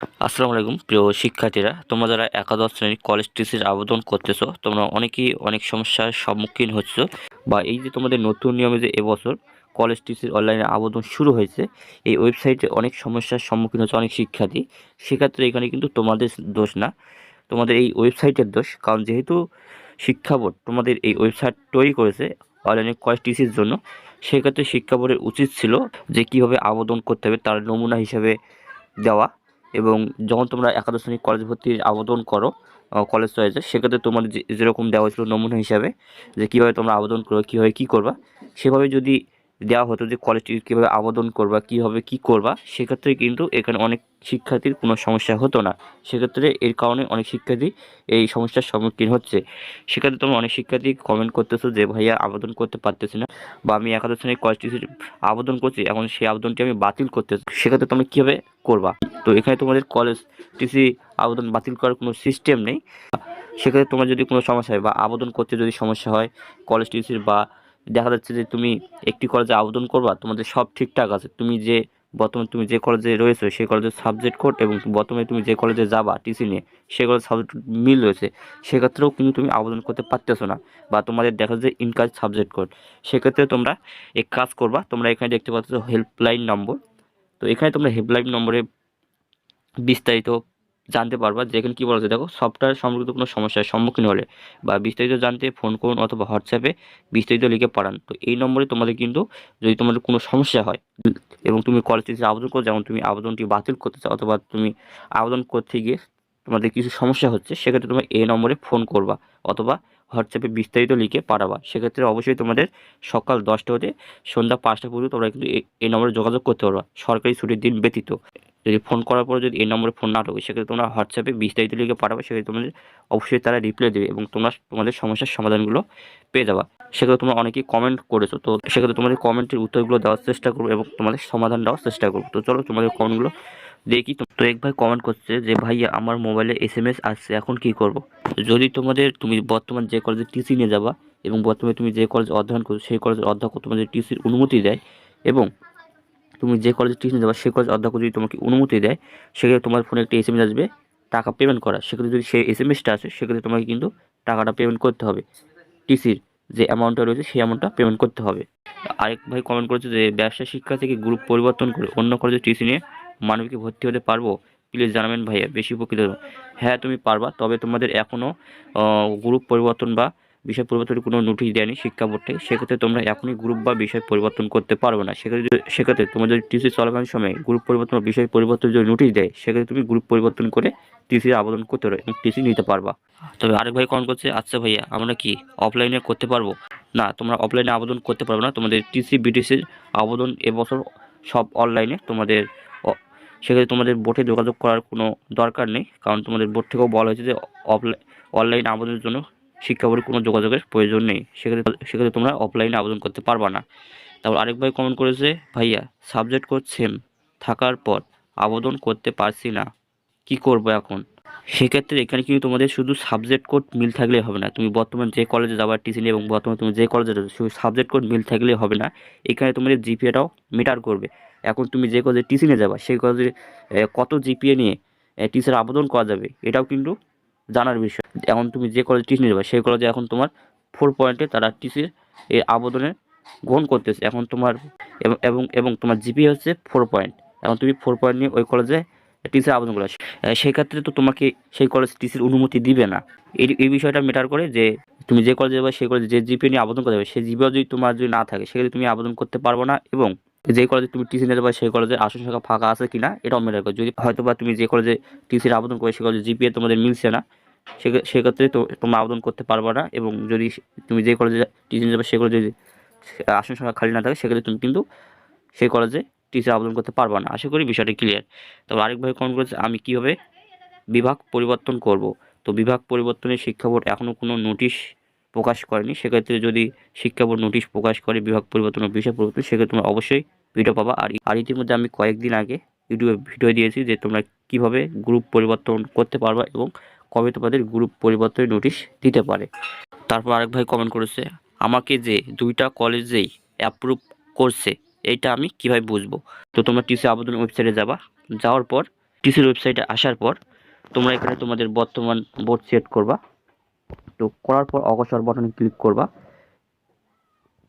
আসসালামু আলাইকুম, প্রিয় শিক্ষার্থীরা। তোমরা যারা একাদশ শ্রেণির কলেজ টিসির আবেদন করতেছো, তোমরা অনেকেই অনেক সমস্যার সম্মুখীন হচ্ছ বা এই যে তোমাদের নতুন নিয়মে যে এবছর কলেজ টিসির অনলাইনে আবেদন শুরু হয়েছে, এই ওয়েবসাইটে অনেক সমস্যার সম্মুখীন হচ্ছে অনেক শিক্ষার্থী। সেক্ষেত্রে এখানে কিন্তু তোমাদের দোষ না, তোমাদের এই ওয়েবসাইটের দোষ। কারণ যেহেতু শিক্ষা বোর্ড তোমাদের এই ওয়েবসাইট তৈরি করেছে অনলাইনে কলেজ টিসির জন্য, সেক্ষেত্রে শিক্ষা বোর্ডের উচিত ছিল যে কীভাবে আবেদন করতে হবে, তার নমুনা হিসাবে দেওয়া। এবং যখন তোমরা একাদশ শ্রেণি কলেজ ভর্তির আবেদন করো কলেজ চয়েসে সেক্ষেত্রে তোমাদের যে- যেরকম দেওয়া হয়েছিল নমুনা হিসাবে, যে কীভাবে তোমরা আবেদন করবে, কীভাবে কী করবা, সেভাবে যদি দেওয়া হতো যে কলেজটি কীভাবে আবেদন করবা, কীভাবে কী করবা, সেক্ষেত্রে কিন্তু এখানে অনেক শিক্ষার্থীর কোনো সমস্যা হতো না। সেক্ষেত্রে এর কারণে অনেক শিক্ষার্থী এই সমস্যার সম্মুখীন হচ্ছে। সেক্ষেত্রে তোমরা অনেক শিক্ষার্থী কমেন্ট করতেছো যে, ভাইয়া, আবেদন করতে পারতেছি না বা আমি একাদশ শ্রেণির কলেজটি আবেদন করছি, এখন সেই আবেদনটি আমি বাতিল করতে সেক্ষেত্রে তুমি কীভাবে করবা? তো এখানে তোমাদের কলেজ টিসি আবেদন বাতিল করার কোনো সিস্টেম নেই। সেক্ষেত্রে তোমার যদি কোনো সমস্যা হয় বা আবেদন করতে যদি সমস্যা হয় কলেজ টিসির বা দেখা যাচ্ছে যে তুমি একটি কলেজে আবেদন করবা, তোমাদের সব ঠিকঠাক আছে। তুমি যে বর্তমানে তুমি যে কলেজে রয়েছো, সেই কলেজের সাবজেক্ট কোড এবং বর্তমানে তুমি যে কলেজে যাবা টিসি নিয়ে সে কলেজের সাবজেক্ট মিল রয়েছে। সেক্ষেত্রেও কিন্তু তুমি আবেদন করতে পারতেছো না বা তোমাদের দেখা যাচ্ছে ইনকাজ সাবজেক্ট কোড সেক্ষেত্রে তোমরা এক কাজ করবা, তোমরা এখানে দেখতে পাচ্ছ হেল্পলাইন নম্বর তো এখানে তোমরা হেল্পলাইন নম্বরে বিস্তারিত জানতে পারবা যেখানে কী বলা হচ্ছে। দেখো সফটওয়্যার সম্পর্কিত কোনো সমস্যার সম্মুখীন হলে বা বিস্তারিত জানতে ফোন করুন অথবা হোয়াটসঅ্যাপে বিস্তারিত লিখে পাঠান তো এই নম্বরে তোমাদের কিন্তু যদি তোমাদের কোনো সমস্যা হয় এবং তুমি কলেজ থেকে আবেদন করো, যেমন তুমি আবেদনটি বাতিল করতে চাও অথবা তুমি আবেদন করতে গিয়ে তোমাদের কিছু সমস্যা হচ্ছে, সেক্ষেত্রে তোমরা এই নম্বরে ফোন করবা অথবা হোয়াটসঅ্যাপে বিস্তারিত লিখে পাঠাবা। সেক্ষেত্রে অবশ্যই তোমাদের সকাল দশটা হতে সন্ধ্যা পাঁচটা পর্যন্ত তোমরা কিন্তু এই নম্বরে যোগাযোগ করতে পারবা। সরকারি ছুটির দিন ব্যতীত। যদি ফোন করার পরে যদি এই নম্বরে ফোন না ঢোকে, সেক্ষেত্রে তোমরা হোয়াটসঅ্যাপে বিস্তারিত লিখে পাঠাবে, সেক্ষেত্রে তোমাদের অবশ্যই তারা রিপ্লাই দেবে এবং তোমরা তোমাদের সমস্যার সমাধানগুলো পেয়ে যাবা। সেক্ষেত্রে তোমরা অনেকেই কমেন্ট করেছ, তো সেক্ষেত্রে তোমাদের কমেন্টের উত্তরগুলো দেওয়ার চেষ্টা করব এবং তোমাদের সমাধান দেওয়ার চেষ্টা করব। তো চলো তোমাদের কমেন্টগুলো দেখি। তো এক ভাই কমেন্ট করছে যে ভাইয়া আমার মোবাইলে এস এম এস আসছে, এখন কি করব? যদি তোমাদের, তুমি বর্তমান যে কলেজে টিসি নিয়ে যাবা এবং বর্তমানে তুমি যে কলেজ অধ্যয়ন করছ, সেই কলেজের অধ্যক্ষ তোমাদের টিসির অনুমতি দেয় এবং তুমি যে কলেজে টিউশন যাবা সেই কলেজ অধ্যক্ষ যদি তোমাকে অনুমতি দেয়, সেক্ষেত্রে তোমার ফোনে একটি এস এম এস আসবে, টাকা পেমেন্ট করা সেক্ষেত্রে যদি সেই এস এম এসটা আসে, সেক্ষেত্রে তোমাকে কিন্তু টাকাটা পেমেন্ট করতে হবে। টিসির যে অ্যামাউন্টটা রয়েছে, সেই অ্যামাউন্টটা পেমেন্ট করতে হবে। আরেক ভাই কমেন্ট করেছে যে, ব্যবসা শিক্ষা থেকে গ্রুপ পরিবর্তন করে অন্য কলেজে টিসি নিয়ে মানবিকে ভর্তি হতে পারব? প্লিজ জানাবেন ভাইয়া, বেশি উপকৃত। হ্যাঁ তুমি পারবা, তবে তোমাদের এখনও গ্রুপ পরিবর্তন বা বিষয় পরিবর্তনের কোনো নোটিশ দেয়নি শিক্ষা বোর্ড সেক্ষেত্রে তোমরা এখনই গ্রুপ বা বিষয় পরিবর্তন করতে পারবে না। সেক্ষেত্রে সেক্ষেত্রে তোমার যদি টিসি চলাকালীন সময় গ্রুপ পরিবর্তন বা বিষয় পরিবর্তন যদি নোটিশ দেয়, সেক্ষেত্রে তুমি গ্রুপ পরিবর্তন করে টিসির আবেদন করতে পারো এবং টিসি নিতে পারবা। তবে আরেক ভাই কমেন্ট করছে আচ্ছা ভাইয়া, আমরা কি অফলাইনে করতে পারব? না, তোমরা অফলাইনে আবেদন করতে পারবে না। তোমাদের টিসি বিটিসির আবেদন এবছর সব অনলাইনে তোমাদের সেক্ষেত্রে তোমাদের বোর্ডে যোগাযোগ করার কোনো দরকার নেই। কারণ তোমাদের বোর্ড থেকেও বলা হয়েছে যে অফলাইন অনলাইন আবেদনের জন্য শিক্ষা বোর্ডে কোনো যোগাযোগের প্রয়োজন নেই। সেক্ষেত্রে সেক্ষেত্রে তোমরা অফলাইনে আবেদন করতে পারবা না। তারপর আরেক ভাই কমেন্ট করেছে, ভাইয়া সাবজেক্ট কোড সেম থাকার পর আবেদন করতে পারছি না। কি করব এখন? সেক্ষেত্রে এখানে কিন্তু তোমাদের শুধু সাবজেক্ট কোড মিল থাকলে হবে না। তুমি বর্তমানে যে কলেজে টিসি নিয়ে এবং বর্তমানে তুমি যে কলেজে যাচ্ছ শুধু সাবজেক্ট কোড মিল থাকলে হবে না। এখানে তোমাদের জিপিএটাও মিটার করবে। এখন তুমি যে কলেজে টিসি নিয়ে যাবা, সেই কলেজে কত জিপিএ নিয়ে টিসির আবেদন করা যাবে, এটাও কিন্তু জানার বিষয়। এখন তুমি যে কলেজে টিসি নিয়ে যাবা সেই কলেজে এখন তোমার ফোর পয়েন্টে তারা টিসির এই আবেদনে গ্রহণ করতেছে। এখন তোমার এবং এবং তোমার জিপি হচ্ছে ফোর পয়েন্ট এখন তুমি ফোর পয়েন্ট নিয়ে ওই কলেজে টিসির আবেদন করো। সেই ক্ষেত্রে তো তোমাকে সেই কলেজ টিসির অনুমতি দিবে না। এই এই বিষয়টা মেটার করে যে তুমি যে কলেজে যাবে, সেই কলেজে যে জিপি নিয়ে আবেদন করতে হবে সেই জিপিও যদি তোমার যদি না থাকে, সেক্ষেত্রে তুমি আবেদন করতে পারবে না এবং যে কলেজে তুমি টিসি নিতে পারো, সেই কলেজে আসন সংখ্যা ফাঁকা আছে কিনা, এটাও মেটার করে। যদি হয়তো বা তুমি যে কলেজে টিসির আবেদন করে সে কলেজে জিপিএ তোমাদের মিলছে না সেক্ষে- সেক্ষেত্রে তো তোমরা আবেদন করতে পারবে না এবং যদি তুমি যে কলেজে টিসি নিতে যাবে সেই কলেজে যদি আসন সংখ্যা খালি না থাকে, সেক্ষেত্রে তুমি কিন্তু সেই কলেজে টিসি আবেদন করতে পারবে না। আশা করি বিষয়টা ক্লিয়ার তবে আরেকভাবে কমেন্ট করেছে, আমি কীভাবে বিভাগ পরিবর্তন করব? তো বিভাগ পরিবর্তনে শিক্ষা বোর্ড এখনও কোনো নোটিশ প্রকাশ করেনি। সেক্ষেত্রে যদি শিক্ষা বোর্ড নোটিশ প্রকাশ করে বিভাগ পরিবর্তন ও বিষয় পরিবর্তন, সেক্ষেত্রে তোমরা অবশ্যই ভিডিও পাবা। আর আর ইতিমধ্যে আমি কয়েকদিন আগে ইউটিউবে ভিডিও দিয়েছি যে তোমরা কীভাবে গ্রুপ পরিবর্তন করতে পারবা এবং কবে তোমাদের গ্রুপ পরিবর্তনের নোটিশ দিতে পারে। তারপর আরেক ভাই কমেন্ট করেছে, আমাকে যে দুইটা কলেজেই অ্যাপ্রুভ করছে, এইটা আমি কীভাবে বুঝব? তো তোমরা টিসি আবেদন ওয়েবসাইটে যাবা। যাওয়ার পর টিসির ওয়েবসাইটে আসার পর তোমরা এখানে তোমাদের বর্তমান বোর্ড সেট করবা। তো করার পর অগসর বাটনে ক্লিক করবা।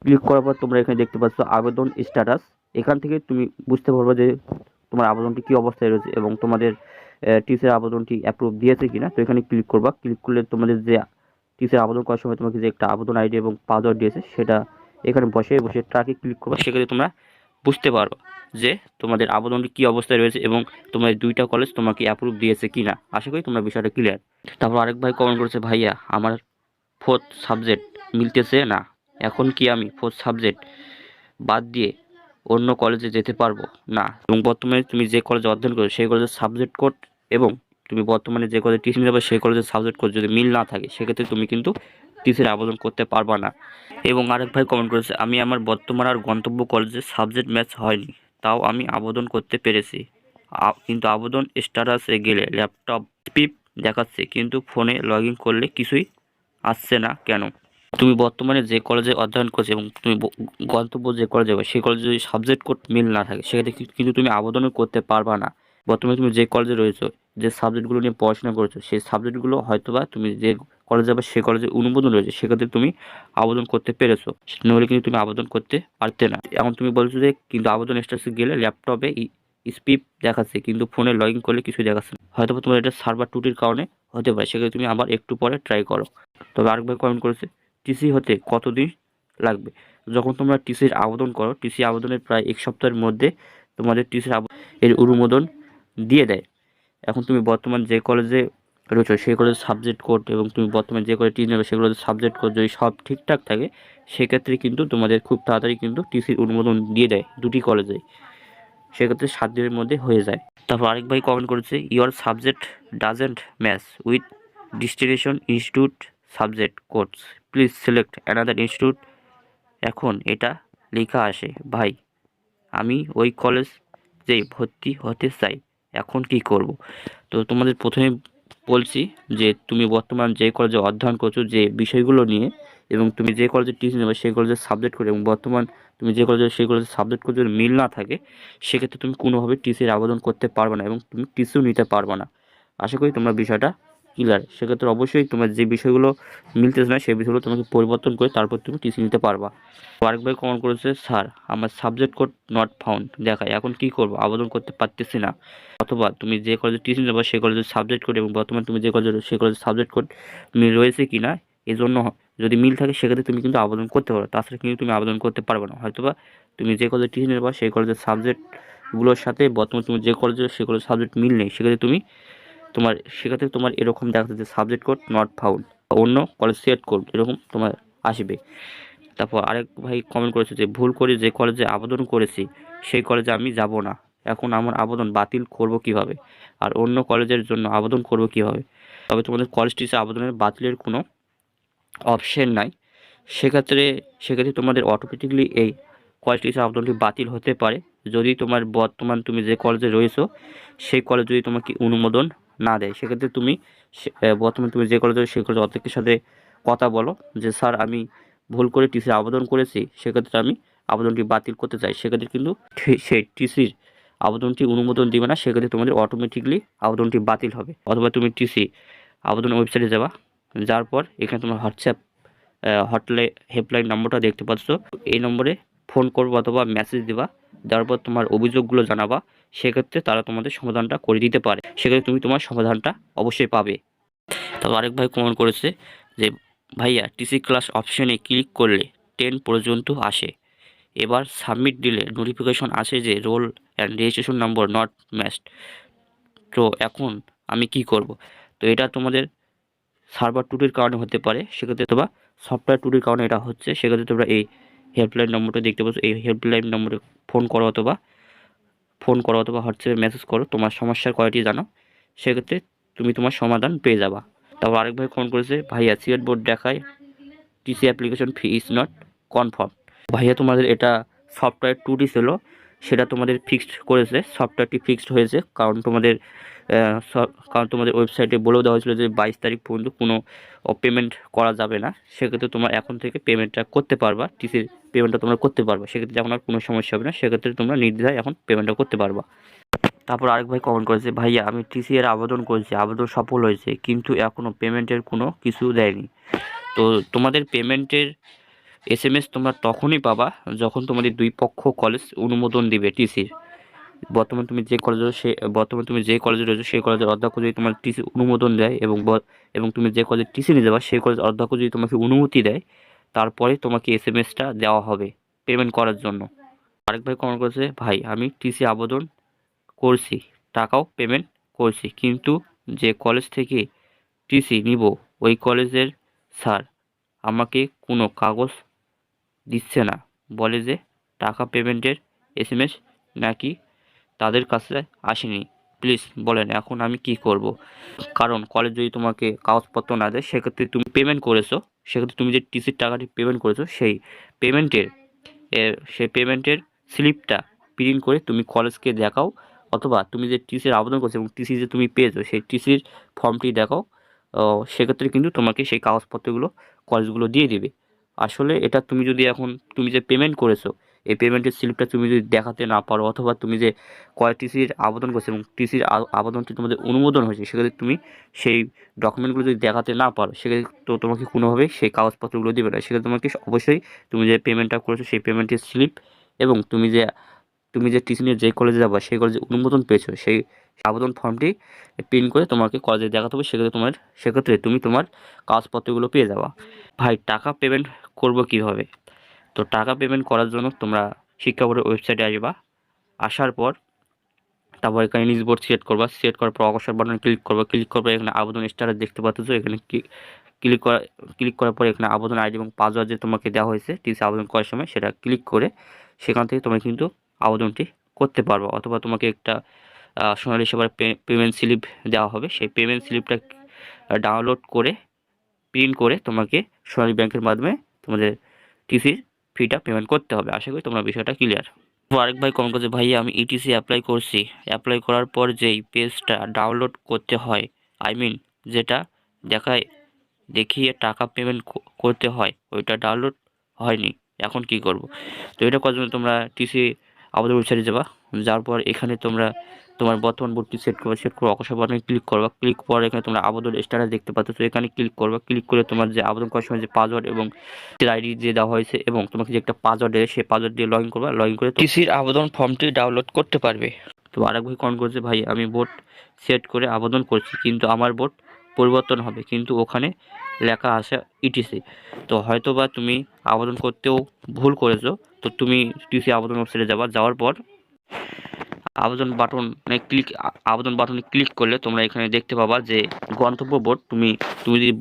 ক্লিক করার পর তোমরা এখানে দেখতে পাচ্ছ আবেদন স্ট্যাটাস এখান থেকে তুমি বুঝতে পারবে যে তোমার আবেদনটি কী অবস্থায় রয়েছে এবং তোমাদের টিসির আবেদনটি অ্যাপ্রুভ দিয়েছে কিনা। তো এখানে ক্লিক করবা। ক্লিক করলে তোমাদের যে টিসির আবেদন করার সময় তোমাকে যে একটা আবেদন আইডি এবং পাসওয়ার্ড দিয়েছে, সেটা এখানে বসে বসে ট্রাকে ক্লিক করবা। সেক্ষেত্রে তোমরা বুঝতে পারবে যে তোমাদের আবেদনটি কী অবস্থায় রয়েছে এবং তোমাদের দুইটা কলেজ তোমাকে অ্যাপ্রুভ দিয়েছে কিনা। আশা করি তোমরা বিষয়টা ক্লিয়ার তারপর আরেক ভাই কমেন্ট করেছে, ভাইয়া, আমার ফোর্থ সাবজেক্ট মিলতেছে না। এখন কি আমি ফোর্থ সাবজেক্ট বাদ দিয়ে অন্য কলেজে যেতে পারব? না। এবং বর্তমানে তুমি যে কলেজে অধ্যয়ন করো সেই কলেজের সাবজেক্ট কোড এবং তুমি বর্তমানে যে কলেজে টিউশন যাবে, সেই কলেজের সাবজেক্ট কোড যদি মিল না থাকে, সেক্ষেত্রে তুমি কিন্তু টিসির আবেদন করতে পারবা না। এবং আরেক ভাই কমেন্ট করেছে, আমি আমার বর্তমান আর গন্তব্য কলেজে সাবজেক্ট ম্যাচ হয়নি, তাও আমি আবেদন করতে পেরেছি। কিন্তু আবেদন স্ট্যাটাসে গেলে ল্যাপটপ পিপ দেখাচ্ছে, কিন্তু ফোনে লগ করলে কিছুই আসছে না। কেন? তুমি বর্তমানে যে কলেজে অধ্যয়ন করছ এবং তুমি গন্তব্য যে কলেজে যাবে, সেই কলেজে যদি সাবজেক্ট কোড মিল না থাকে, সেক্ষেত্রে কিন্তু তুমি আবেদনও করতে পারবা না। বর্তমানে তুমি যে কলেজে রয়েছো, যে সাবজেক্টগুলো নিয়ে পড়াশোনা করেছ, সেই সাবজেক্টগুলো হয়তোবা তুমি যে কলেজে যাবে সেই কলেজে অনুমোদন রয়েছে, সেক্ষেত্রে তুমি আবেদন করতে পেরেছ। নইলে কিন্তু তুমি আবেদন করতে পারতে না। এখন তুমি বলছো যে, কিন্তু আবেদন স্ট্যাটাসে গেলে ল্যাপটপে স্পিপ দেখাচ্ছে, কিন্তু ফোনে লগ ইন করলে কিছুই দেখাচ্ছে না। হয়তো তোমার এটা সার্ভার ত্রুটির কারণে হতে পারে, সেক্ষেত্রে তুমি আবার একটু পরে ট্রাই করো। তবে আরেকবার কমেন্ট করেছে টিসি হতে কতদিন লাগবে? যখন তোমরা টিসির আবেদন করো, টিসি আবেদনের প্রায় এক সপ্তাহের মধ্যে তোমাদের টিসির এর অনুমোদন দিয়ে দেয়। এখন তুমি বর্তমান যে কলেজে রয়েছো, সেই কলেজের সাবজেক্ট কোড এবং তুমি বর্তমানে যে কলেজ টিসি নেবে সেগুলোর সাবজেক্ট কোড যদি সব ঠিকঠাক থাকে, সেক্ষেত্রে কিন্তু তোমাদের খুব তাড়াতাড়ি কিন্তু টিসির অনুমোদন দিয়ে দেয় দুটি কলেজে সেক্ষেত্রে সাত দিনের মধ্যে হয়ে যায়। তারপর আরেক ভাই কমেন্ট করেছে your subject doesn't match with destination institute subject course please select another institute এখন এটা লেখা আসে, ভাই, আমি ওই কলেজ যে ভর্তি হতে চাই, এখন কি করব? তো তোমাদের প্রথমে বলছি যে তুমি বর্তমান যে কলেজে অধ্যয়ন করছ, যে বিষয়গুলো নিয়ে এবং তুমি যে কলেজে টিউশন নেবে, সেই কলেজের সাবজেক্ট করে এবং বর্তমান তুমি যে কলেজে সেই কলেজের সাবজেক্ট করে যদি মিল না থাকে, সেক্ষেত্রে তুমি কোনোভাবে টিসির আবেদন করতে পারবে না এবং তুমি টিসিও নিতে পারবে না। আশা করি তোমরা বিষয়টা ক্লিয়ার সেক্ষেত্রে অবশ্যই তোমার যে বিষয়গুলো মিলতেছে না, সেই বিষয়গুলো তোমাকে পরিবর্তন করে তারপর তুমি টিসি নিতে পারবা। তো আরেক ভাই কমেন্ট করেছে, স্যার, আমার সাবজেক্ট কোড নট ফাউন্ড দেখায় এখন কি করব? আবেদন করতে পারতেছি না। অথবা, তুমি যে কলেজে টিউশন যাবে সেই কলেজের সাবজেক্ট কোড এবং বর্তমানে তুমি যে কলেজে সেই কলেজের সাবজেক্ট কোড রয়েছে কি না এই জন্য যদি মিল থাকে, সেক্ষেত্রে তুমি কিন্তু আবেদন করতে পারো। তাছাড়া কিন্তু তুমি আবেদন করতে পারবে না। হয়তোবা তুমি যে কলেজে টিউশন নেবা সেই কলেজের সাবজেক্টগুলোর সাথে বর্তমানে তুমি যে কলেজে সেই কলেজের সাবজেক্ট মিল নেই। সেক্ষেত্রে তুমি তোমার, সেক্ষেত্রে তোমার এরকম দেখাচ্ছে যে সাবজেক্ট কোড নট ফাউন্ড অন্য কলেজ সেট কোড এরকম তোমার আসবে। তারপর আরেক ভাই কমেন্ট করেছে যে, ভুল করে যে কলেজে আবেদন করেছি, সেই কলেজে আমি যাব না। এখন আমার আবেদন বাতিল করব কীভাবে? আর অন্য কলেজের জন্য আবেদন করব কীভাবে? তবে তোমাদের কলেজ টিচার আবেদনের বাতিলের কোনো অপশন নাই। সেক্ষেত্রে সেক্ষেত্রে তোমাদের অটোমেটিকলি এই কলেজ টিচার আবেদনটি বাতিল হতে পারে। যদি তোমার বর্তমান তুমি যে কলেজে রয়েছো, সেই কলেজ যদি তোমাকে অনুমোদন না দেয়। সেক্ষেত্রে তুমি বর্তমানে তুমি যে কলেজে সেই কলেজ অধ্যক্ষের সাথে কথা বলো যে, স্যার, আমি ভুল করে টিসির আবেদন করেছি। সেক্ষেত্রে আমি আবেদনটি বাতিল করতে চাই। সেক্ষেত্রে কিন্তু সেই টিসির আবেদনটি অনুমোদন দিবে না। সেক্ষেত্রে তোমাদের অটোমেটিকলি আবেদনটি বাতিল হবে। অথবা তুমি টিসি আবেদন ওয়েবসাইটে যাবা। যাওয়ার পর এখানে তোমার হোয়াটসঅ্যাপ হটলাইন হেল্পলাইন নম্বরটা দেখতে পাচ্ছ। এই নম্বরে ফোন করব অথবা মেসেজ দিবা। দেওয়ার পর তোমার অভিযোগগুলো জানাবা। সেক্ষেত্রে তারা তোমাদের সমাধানটা করে দিতে পারে। সেক্ষেত্রে তুমি তোমার সমাধানটা অবশ্যই পাবে। তবে আরেক ভাই কমেন্ট করেছে যে, ভাইয়া টিসি ক্লাস অপশনে ক্লিক করলে টেন পর্যন্ত আসে। এবার সাবমিট দিলে নোটিফিকেশন আসে যে roll and registration number not matched তো এখন আমি কি করব? তো এটা তোমাদের সার্ভার টুটির কারণে হতে পারে। সেক্ষেত্রে তোমরা সফটওয়্যার টুটির কারণে এটা হচ্ছে। সেক্ষেত্রে তোমরা এই হেল্পলাইন নম্বরটা দেখতে পাচ্ছ। এই হেল্পলাইন নম্বরে ফোন করো অথবা ফোন করো অথবা হোয়াটসঅ্যাপে মেসেজ করো। তোমার সমস্যার কয়টি জানো। সেক্ষেত্রে তুমি তোমার সমাধান পেয়ে যাবা। তারপর আরেক ভাই ফোন করেছে ভাইয়া সিলেট বোর্ড দেখায় TC application fee is not confirm ভাইয়া, তোমাদের এটা সফটওয়্যার টুটি ছিল। সেটা তোমাদের ফিক্সড করেছে। সফটওয়্যারটি ফিক্সড হয়েছে। কারণ তোমাদের কারণ তোমাদের ওয়েবসাইটে বলেও দেওয়া হয়েছিল যে বাইশ তারিখ পর্যন্ত কোনো পেমেন্ট করা যাবে না। সেক্ষেত্রে তোমরা এখন থেকে পেমেন্টটা করতে পারবা। টিসির পেমেন্টটা তোমরা করতে পারবা। সেক্ষেত্রে যেমন আর কোনো সমস্যা হবে না, সেক্ষেত্রে তোমরা নির্দ্বিধায় এখন পেমেন্টটা করতে পারবা। তারপর আরেক ভাই কমেন্ট করেছে, ভাইয়া, আমি টিসি এর আবেদন করেছি, আবেদন সফল হয়েছে, কিন্তু এখনও পেমেন্টের কোনো কিছু দেয়নি। তো তোমাদের পেমেন্টের এস এম এস তোমরা তখনই পাবা যখন তোমাদের দুই পক্ষ কলেজ অনুমোদন দিবে টিসির বর্তমানে তুমি যে কলেজে সে, বর্তমানে তুমি যে কলেজে রয়েছো, সেই কলেজের অধ্যক্ষ যদি তোমার টিসি অনুমোদন দেয় এবং এবং তুমি যে কলেজে টিসি নিয়ে যাবা, সেই কলেজের অধ্যক্ষ যদি তোমাকে অনুমতি দেয় তারপরে তোমাকে এস এম এসটা দেওয়া হবে পেমেন্ট করার জন্য। আরেক ভাই কমেন্ট করেছে, ভাই, আমি টিসি আবেদন করছি, টাকাও পেমেন্ট করছি, কিন্তু যে কলেজ থেকে টিসি নিব, ওই কলেজের স্যার আমাকে কোনো কাগজ দিচ্ছে না। বলে যে টাকা পেমেন্টের এস নাকি তাদের কাছে আসেনি। প্লিজ বলেন এখন আমি কি করব। কারণ কলেজ যদি তোমাকে কাগজপত্র না দেয়, সেক্ষেত্রে তুমি পেমেন্ট করেছ, সেক্ষেত্রে তুমি যে টিসির টাকাটি পেমেন্ট করেছ, সেই পেমেন্টের সেই পেমেন্টের স্লিপটা প্রিন্ট করে তুমি কলেজকে দেখাও, অথবা তুমি যে টিসির আবেদন করছ এবং টিসি যে তুমি পেয়েছ, সেই টিসির ফর্মটি দেখাও সেক্ষেত্রে কিন্তু তোমাকে সেই কাগজপত্রগুলো কলেজগুলো দিয়ে দিবে। আসলে এটা তুমি যদি এখন, তুমি যে পেমেন্ট করেছ এই পেমেন্টের স্লিপটা তুমি যদি দেখাতে না পারো অথবা তুমি যে কয় টিসির আবেদন করছ এবং টিসির আবেদনটি তোমাদের অনুমোদন হয়েছে, সেক্ষেত্রে তুমি সেই ডকুমেন্টগুলো যদি দেখাতে না পারো, সেক্ষেত্রে তো তোমাকে কোনোভাবেই সেই কাগজপত্রগুলো দেবে না। সেক্ষেত্রে তোমাকে অবশ্যই তুমি যে পেমেন্টটা করেছ সেই পেমেন্টের স্লিপ এবং তুমি যে তুমি যে টিসি নিয়ে যে কলেজে যাবা, সেই কলেজে অনুমোদন পেয়েছ, সেই আবেদন ফর্মটি প্রিন্ট করে তোমাকে কলেজে দেখাতে হবে, সেক্ষেত্রে তোমার, সেক্ষেত্রে তুমি তোমার কাগজপত্রগুলো পেয়ে যাবা। ভাই, টাকা পেমেন্ট করব কীভাবে? তো টাকা পেমেন্ট করার জন্য তোমরা শিক্ষা বোর্ডের ওয়েবসাইটে আসবা। আসার পর তারপর এখানে নিউজ বোর্ড সিলেক্ট করবা। সিলেক্ট করার পর অবসর বাটনে ক্লিক করবা। ক্লিক করবে এখানে আবেদন স্টারে দেখতে পাচ্ছ। এখানে ক্লিক করা ক্লিক করার পর এখানে আবেদন আইডি এবং পাসওয়ার্ড যে তোমাকে দেওয়া হয়েছে টিসি আবেদন করার সময় সেটা ক্লিক করে সেখান থেকে তোমরা কিন্তু আবেদনটি করতে পারব। অথবা তোমাকে একটা সোনালী সেবার পেমেন্ট স্লিপ দেওয়া হবে। সেই পেমেন্ট স্লিপটা ডাউনলোড করে প্রিন্ট করে তোমাকে সোনালী ব্যাংকের মাধ্যমে তোমাদের টিসির ফিটা পেমেন্ট করতে হবে। আশা করি তোমরা বিষয়টা ক্লিয়ার আরেক ভাই কমেন্ট করছে, ভাইয়া, আমি ইটিসি অ্যাপ্লাই করছি। অ্যাপ্লাই করার পর যেই পেজটা ডাউনলোড করতে হয় আই মিন যেটা দেখায়, দেখিয়ে টাকা পেমেন্ট করতে হয়, ওইটা ডাউনলোড হয়নি। এখন কি করব? তো এটা করার জন্য তোমরা টিসি আবেদন ওয়েবসাইটে যাবা। যাওয়ার পর এখানে তোমরা তোমার বর্তমান বোর্ডটি সেট করবে সেট করে অকশা বাটনে ক্লিক করবা। ক্লিক পর এখানে তোমরা আবেদন স্ট্যাটাস দেখতে পাচ্ছ। তো এখানে ক্লিক করবা। ক্লিক করে তোমার যে আবেদন করার সময় যে পাসওয়ার্ড এবং আইডি যে দেওয়া হয়েছে এবং তোমাকে যে একটা পাসওয়ার্ড দেয় সেই পাসওয়ার্ড দিয়ে লগ ইন করবা। লগ ইন করে টিসির আবেদন ফর্মটি ডাউনলোড করতে পারবে। তো আরেক ভাই কমেন্ট করছে ভাই আমি বোর্ড সেট করে আবেদন করছি কিন্তু আমার বোর্ড পরিবর্তন হবে। কিন্তু ওখানে লেখা আছে ইটিসি তো হয়তো বা তুমি আবেদন করতেও ভুল করেছ। তো তুমি টিসি আবেদন ওয়েবসাইটে যাবা। যাওয়ার পর আবেদন বাটনে ক্লিক আবেদন বাটনে ক্লিক করলে তোমরা এখানে দেখতে পাবা যে গন্তব্য বোর্ড তুমি তুমি যদি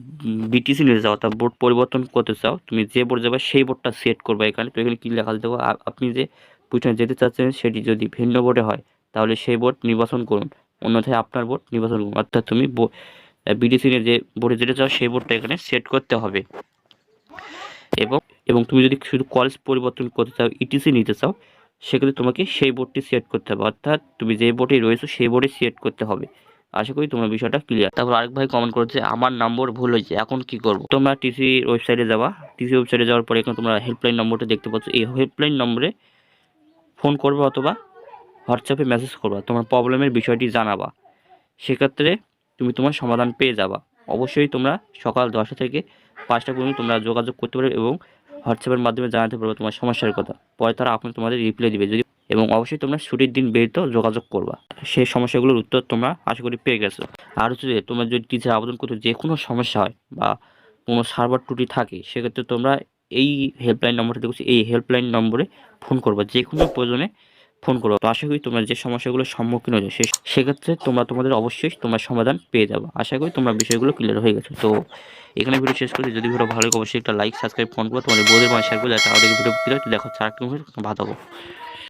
বিটিসি নিতে চাও অর্থাৎ বোর্ড পরিবর্তন করতে চাও, তুমি যে বোর্ড যাবে সেই বোর্ডটা সেট করবে এখানে। তো এখানে কী লেখা দেবো আপনি যে পিছনে যেতে চাচ্ছেন সেটি যদি ভিন্ন বোর্ডে হয়, তাহলে সেই বোর্ড নির্বাচন করুন। অন্যথায় আপনার বোর্ড নির্বাচন করুন। অর্থাৎ তুমি বিটিসি নিয়ে যে বোর্ডে যেতে চাও, সেই বোর্ডটা এখানে সেট করতে হবে। এবং এবং তুমি যদি শুধু কলেজ পরিবর্তন করতে চাও ইটিসি নিতে চাও সেক্ষেত্রে তোমাকে সেই বোর্ডটি সেট করতে হবে। অর্থাৎ তুমি যে বোর্ডে রয়েছো, সেই বোর্ডে সেট করতে হবে। আশা করি তোমার বিষয়টা ক্লিয়ার তারপর আরেক ভাই কমেন্ট করেছে, আমার নম্বর ভুল হয়েছে, এখন কি করব? তোমরা টিসি ওয়েবসাইটে যাওয়া টিসি ওয়েবসাইটে যাওয়ার পরে এখন তোমরা হেল্পলাইন নম্বরটা দেখতে পাচ্ছ। এই হেল্পলাইন নম্বরে ফোন করবে অথবা হোয়াটসঅ্যাপে মেসেজ করবা। তোমার প্রবলেমের বিষয়টি জানাবা। সেক্ষেত্রে তুমি তোমার সমাধান পেয়ে যাবা। অবশ্যই তোমরা সকাল দশটা থেকে পাঁচটা পর্যন্ত তোমরা যোগাযোগ করতে পারবে এবং হোয়াটসঅ্যাপের মাধ্যমে জানাতে পারবে তোমার সমস্যার কথা। পরে তারা আপনি তোমাদের রিপ্লাই দিবে যদি এবং অবশ্যই তোমরা ছুটির দিন বেরিত যোগাযোগ করবা। সেই সমস্যাগুলোর উত্তর তোমরা আশা করি পেয়ে গেছো। আর হচ্ছে যে, তোমরা যদি টিচার আবেদন করতে যে কোনো সমস্যা হয় বা কোনো সার্ভার ত্রুটি থাকে, সেক্ষেত্রে তোমরা এই হেল্পলাইন নম্বরটা দেখছি এই হেল্পলাইন নম্বরে ফোন করবা। যে কোনো প্রয়োজনে ফোন করো। তো আশা করি তোমরা যে সমস্যাগুলোর সম্মুখীন হয়েছো সে সেক্ষেত্রে তোমরা তোমাদের অবশ্যই তোমার সমাধান পেয়ে যাব। আশা করি তোমরা বিষয়গুলো ক্লিয়ার হয়ে গেছে। তো এখানে ভিডিও শেষ করছি। যদি ভিডিও ভালো লাগে, অবশ্যই একটা লাইক সাবস্ক্রাইব ফোন করো তোমাদের বোধের মানে শেয়ার করে যাতে আমাদের ভিডিও দেখো চার